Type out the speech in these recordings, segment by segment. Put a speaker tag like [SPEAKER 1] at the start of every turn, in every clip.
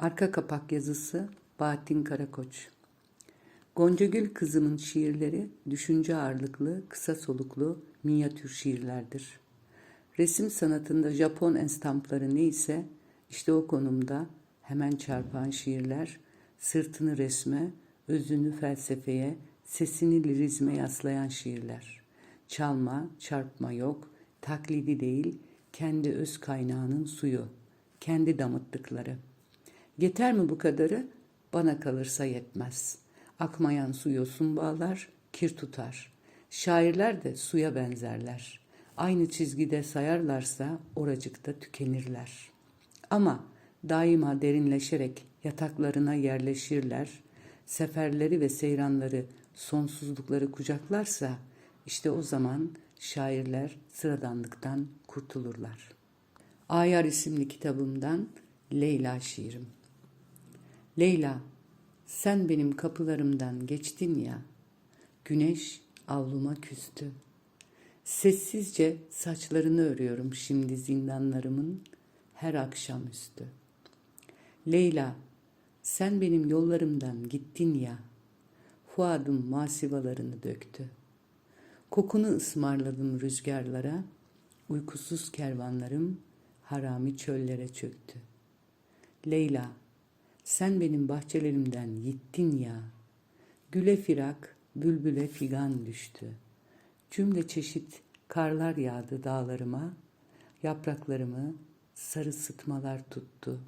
[SPEAKER 1] Arka kapak yazısı Bahattin Karakoç. Goncagül kızımın şiirleri düşünce ağırlıklı, kısa soluklu, minyatür şiirlerdir. Resim sanatında Japon enstampları neyse işte o konumda hemen çarpan şiirler, sırtını resme, özünü felsefeye, sesini lirizme yaslayan şiirler. Çalma, çarpma yok, taklidi değil, kendi öz kaynağının suyu, kendi damıttıkları. Yeter mi bu kadarı? Bana kalırsa yetmez. Akmayan su yosun bağlar, kir tutar. Şairler de suya benzerler. Aynı çizgide sayarlarsa oracıkta tükenirler. Ama daima derinleşerek yataklarına yerleşirler. Seferleri ve seyranları, sonsuzlukları kucaklarsa işte o zaman şairler sıradanlıktan kurtulurlar. Ayar isimli kitabımdan Leyla şiirim. Leyla, sen benim kapılarımdan geçtin ya, güneş avluma küstü. Sessizce saçlarını örüyorum şimdi zindanlarımın her akşamüstü. Leyla, sen benim yollarımdan gittin ya, fuadım masivalarını döktü. Kokunu ısmarladım rüzgarlara, uykusuz kervanlarım harami çöllere çöktü. Leyla, sen benim bahçelerimden gittin ya, güle firak, bülbüle figan düştü. Cümle çeşit karlar yağdı dağlarıma, yapraklarımı sarı sıtmalar tuttu.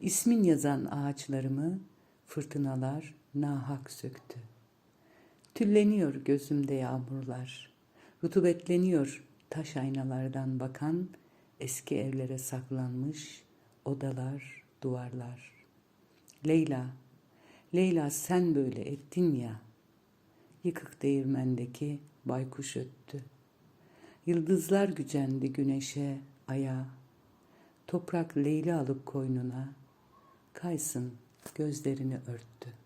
[SPEAKER 1] İsmin yazan ağaçlarımı fırtınalar nahak söktü. Tülleniyor gözümde yağmurlar, rutubetleniyor taş aynalardan bakan eski evlere saklanmış odalar, duvarlar. Leyla, Leyla sen böyle ettin ya. Yıkık değirmendeki baykuş öttü. Yıldızlar gücendi güneşe, aya. Toprak Leyla alıp koynuna, kaysın gözlerini örttü.''